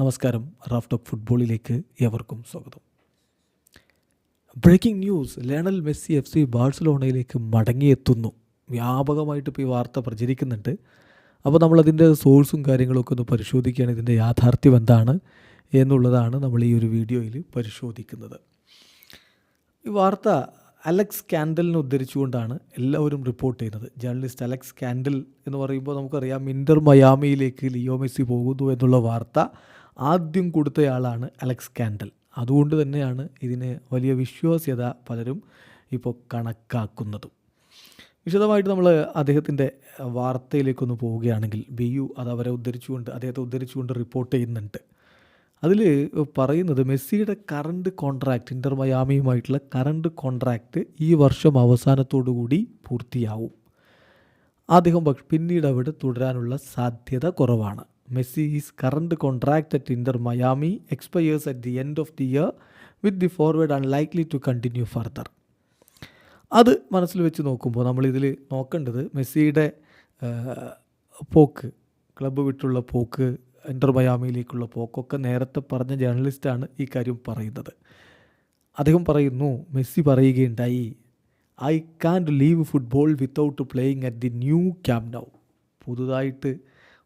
നമസ്കാരം. Raf talk ഫുട്ബോളിലേക്ക് ഏവർക്കും സ്വാഗതം. Breaking news. Lionel Messi F C ബാഴ്സലോണയിലേക്ക് മടങ്ങിയെത്തുന്നു. വ്യാപകമായിട്ട് ഇപ്പോൾ ഈ വാർത്ത പ്രചരിക്കുന്നുണ്ട്. അപ്പോൾ നമ്മളതിന്റെ സോഴ്സും കാര്യങ്ങളൊക്കെ ഒന്ന് പരിശോധിക്കുകയാണ്. ഇതിന്റെ യാഥാർത്ഥ്യം എന്താണ് എന്നുള്ളതാണ് നമ്മൾ ഈ ഒരു വീഡിയോയിൽ പരിശോധിക്കുന്നത്. ഈ വാർത്ത അലക്സ് കാൻഡലിനെ ഉദ്ധരിച്ചുകൊണ്ടാണ് എല്ലാവരും റിപ്പോർട്ട് ചെയ്യുന്നത്. ജേർണലിസ്റ്റ് അലക്സ് കാൻഡൽ എന്ന് പറയുമ്പോൾ നമുക്കറിയാം ഇന്റർ മയാമിയിലേക്ക് ലിയോ മെസ്സി പോകുന്നു എന്നുള്ള വാർത്ത. ആദ്യം കൊടുത്തയാളാണ് അലക്സ് കാൻഡൽ. അതുകൊണ്ട് തന്നെയാണ് ഇതിന് വലിയ വിശ്വാസ്യത പലരും ഇപ്പോൾ കണക്കാക്കുന്നതും. വിശദമായിട്ട് നമ്മൾ അദ്ദേഹത്തിന്റെ വാർത്തയിലേക്കൊന്ന് പോവുകയാണെങ്കിൽ ബി യു അത് അവരെ ഉദ്ധരിച്ചുകൊണ്ട് അദ്ദേഹത്തെ ഉദ്ധരിച്ചുകൊണ്ട് റിപ്പോർട്ട് ചെയ്യുന്നുണ്ട്. അതിൽ പറയുന്നത് മെസ്സിയുടെ കറണ്ട് കോൺട്രാക്റ്റ് ഇന്റർ മയാമിയുമായിട്ടുള്ള കറണ്ട് കോൺട്രാക്റ്റ് ഈ വർഷം അവസാനത്തോടു കൂടി പൂർത്തിയാവും. അദ്ദേഹം പിന്നീട് അവിടെ തുടരാനുള്ള സാധ്യത കുറവാണ്. Is current contract at inter Miami expires at the end of the year with the forward unlikely to continue further അത് മനസ്സിൽ വെച്ച് നോക്കുമ്പോൾ നമ്മളിതിൽ നോക്കേണ്ടത് മെസ്സിയുടെ പോക്ക് ക്ലബ്ബ് വിട്ടുള്ള പോക്ക് ഇന്റർ മയാമിയിലേക്കുള്ള പോക്കൊക്കെ നേരത്തെ പറഞ്ഞ ജേർണലിസ്റ്റാണ് ഈ കാര്യം പറയുന്നത്. അദ്ദേഹം പറയുന്നു മെസ്സി പറയുകയുണ്ടായി I can leave football without playing at the new Camp Nou പുതുതായിട്ട്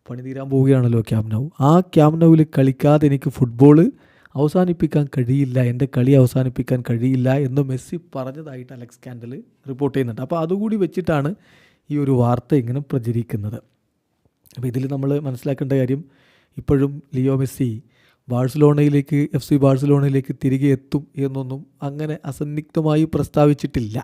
പണി തീരാൻ പോവുകയാണല്ലോ ക്യാമ്നൗ ആ ക്യാമ്നൗവിൽ കളിക്കാതെ എനിക്ക് ഫുട്ബോൾ അവസാനിപ്പിക്കാൻ കഴിയില്ല എന്റെ കളി അവസാനിപ്പിക്കാൻ കഴിയില്ല എന്ന് മെസ്സി പറഞ്ഞതായിട്ട് അലക്സ് കാൻഡൽ റിപ്പോർട്ട് ചെയ്യുന്നുണ്ട്. അപ്പോൾ അതുകൂടി വെച്ചിട്ടാണ് ഈ ഒരു വാർത്ത ഇങ്ങനെ പ്രചരിക്കുന്നത്. അപ്പോൾ ഇതിൽ നമ്മൾ മനസ്സിലാക്കേണ്ട കാര്യം ഇപ്പോഴും ലിയോ മെസ്സി ബാഴ്സലോണയിലേക്ക് എഫ് സി ബാഴ്സലോണയിലേക്ക് തിരികെ എത്തും എന്നൊന്നും അങ്ങനെ അസന്നിഗ്ധമായി പ്രസ്താവിച്ചിട്ടില്ല.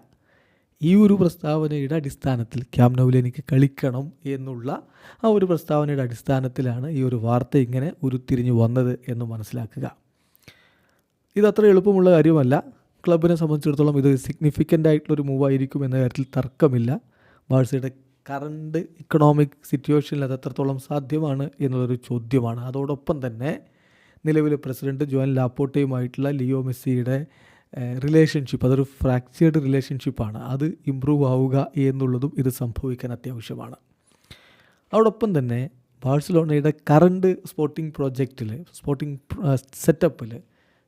ഈ ഒരു പ്രസ്താവനയുടെ അടിസ്ഥാനത്തിൽ ക്യാമ്പ് നൗവിൽ എനിക്ക് കളിക്കണം എന്നുള്ള ആ ഒരു പ്രസ്താവനയുടെ അടിസ്ഥാനത്തിലാണ് ഈ ഒരു വാർത്ത ഇങ്ങനെ ഉരുത്തിരിഞ്ഞു വന്നത് എന്ന് മനസ്സിലാക്കുക. ഇതത്ര എളുപ്പമുള്ള കാര്യമല്ല. ക്ലബിനെ സംബന്ധിച്ചിടത്തോളം ഇത് സിഗ്നിഫിക്കന്റ് ആയിട്ടുള്ളൊരു മൂവായിരിക്കും എന്ന കാര്യത്തിൽ തർക്കമില്ല. ബാഴ്സയുടെ കറണ്ട് ഇക്കണോമിക് സിറ്റുവേഷനിൽ അത് എത്രത്തോളം സാധ്യമാണ് എന്നുള്ളൊരു ചോദ്യമാണ്. അതോടൊപ്പം തന്നെ നിലവിലെ പ്രസിഡന്റ് ജോൻ ലാപ്പോട്ടയുമായിട്ടുള്ള ലിയോ മെസ്സിയുടെ റിലേഷൻഷിപ്പ് അതൊരു ഫ്രാക്ചേർഡ് റിലേഷൻഷിപ്പാണ് അത് ഇമ്പ്രൂവ് ആവുക എന്നുള്ളതും ഇത് സംഭവിക്കാൻ അത്യാവശ്യമാണ്. അതോടൊപ്പം തന്നെ ബാഴ്സലോണയുടെ കറണ്ട് സ്പോർട്ടിംഗ് പ്രോജക്റ്റിൽ സ്പോർട്ടിംഗ് സെറ്റപ്പിൽ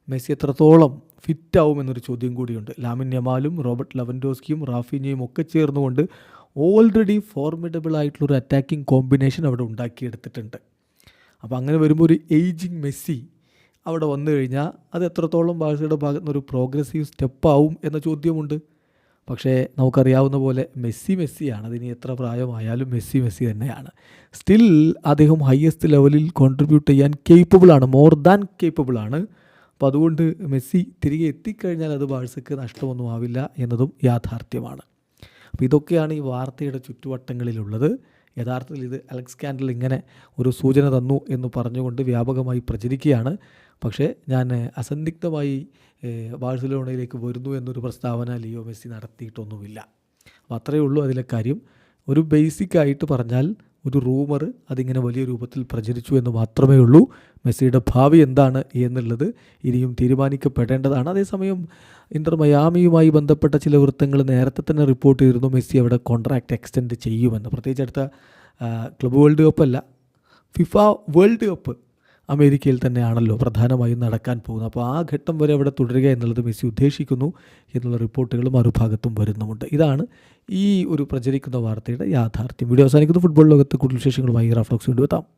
മെസ്സി എത്രത്തോളം ഫിറ്റ് ആവുമെന്നൊരു ചോദ്യം കൂടിയുണ്ട്. ലാമിൻ യമാലും റോബർട്ട് ലവൻഡോസ്കിയും റാഫിനിയും ഒക്കെ ചേർന്നുകൊണ്ട് ഓൾറെഡി ഫോർമിഡബിൾ ആയിട്ടുള്ളൊരു അറ്റാക്കിംഗ് കോമ്പിനേഷൻ അവിടെ ഉണ്ടാക്കിയെടുത്തിട്ടുണ്ട്. അപ്പോൾ അങ്ങനെ വരുമ്പോൾ ഒരു ഏജിങ് മെസ്സി അവിടെ വന്നു കഴിഞ്ഞാൽ അത് എത്രത്തോളം ബാഴ്സയുടെ ഭാഗത്ത് നിന്ന് ഒരു പ്രോഗ്രസീവ് സ്റ്റെപ്പാവും എന്ന ചോദ്യമുണ്ട്. പക്ഷേ നമുക്കറിയാവുന്ന പോലെ മെസ്സി മെസ്സിയാണ്. അതിന് എത്ര പ്രായമായാലും മെസ്സി മെസ്സി തന്നെയാണ്. സ്റ്റിൽ അദ്ദേഹം ഹയസ്റ്റ് ലെവലിൽ കോൺട്രിബ്യൂട്ട് ചെയ്യാൻ കേപ്പബിളാണ് മോർ ദാൻ കേപ്പബിളാണ് അപ്പോൾ അതുകൊണ്ട് മെസ്സി തിരികെ എത്തിക്കഴിഞ്ഞാൽ അത് ബാഴ്സയ്ക്ക് നഷ്ടമൊന്നും ആവില്ല എന്നതും യാഥാർത്ഥ്യമാണ്. അപ്പോൾ ഇതൊക്കെയാണ് ഈ വാർത്തയുടെ ചുറ്റുവട്ടങ്ങളിലുള്ളത്. യഥാർത്ഥത്തിൽ ഇത് അലക്സ് കാൻഡൽ ഇങ്ങനെ ഒരു സൂചന തന്നു എന്ന് പറഞ്ഞുകൊണ്ട് വ്യാപകമായി പ്രചരിക്കുകയാണ്. പക്ഷേ ഞാൻ അസന്ദിഗ്ധമായി ബാഴ്സലോണയിലേക്ക് വരുന്നു എന്നൊരു പ്രസ്താവന ലിയോ മെസ്സി നടത്തിയിട്ടൊന്നുമില്ല. അപ്പോൾ അത്രയേ ഉള്ളൂ അതിലെ കാര്യം. ഒരു ബേസിക്കായിട്ട് പറഞ്ഞാൽ ഒരു റൂമർ അതിങ്ങനെ വലിയ രൂപത്തിൽ പ്രചരിച്ചു എന്ന് മാത്രമേ ഉള്ളൂ. മെസ്സിയുടെ ഭാവി എന്താണ് എന്നുള്ളത് ഇനിയും തീരുമാനിക്കപ്പെടേണ്ടതാണ്. അതേസമയം ഇന്റർ മയാമിയുമായി ബന്ധപ്പെട്ട ചില വൃത്തങ്ങൾ നേരത്തെ തന്നെ റിപ്പോർട്ട് ചെയ്തിരുന്നു. മെസ്സി അവിടെ കോൺട്രാക്റ്റ് എക്സ്റ്റെൻഡ് ചെയ്യുമെന്ന്. പ്രത്യേകിച്ച് അടുത്ത ക്ലബ് വേൾഡ് കപ്പ് അല്ല ഫിഫ വേൾഡ് കപ്പ് അമേരിക്കയിൽ തന്നെയാണല്ലോ പ്രധാനമായും നടക്കാൻ പോകുന്നത്. അപ്പോൾ ആ ഘട്ടം വരെ അവിടെ തുടരുക എന്നുള്ളത് മെസ്സി ഉദ്ദേശിക്കുന്നു എന്നുള്ള റിപ്പോർട്ടുകൾ മറുഭാഗത്തും വരുന്നുമുണ്ട്. ഇതാണ് ഈ ഒരു പ്രചരിക്കുന്ന വാർത്തയുടെ യാഥാർത്ഥ്യം. വീഡിയോ അവസാനിക്കുന്നു. ഫുട്ബോൾ ലോകത്ത് കൂടുതൽ വിശേഷങ്ങളുമായി റാഫ്ലോക്സ് കൊണ്ടുവെത്താം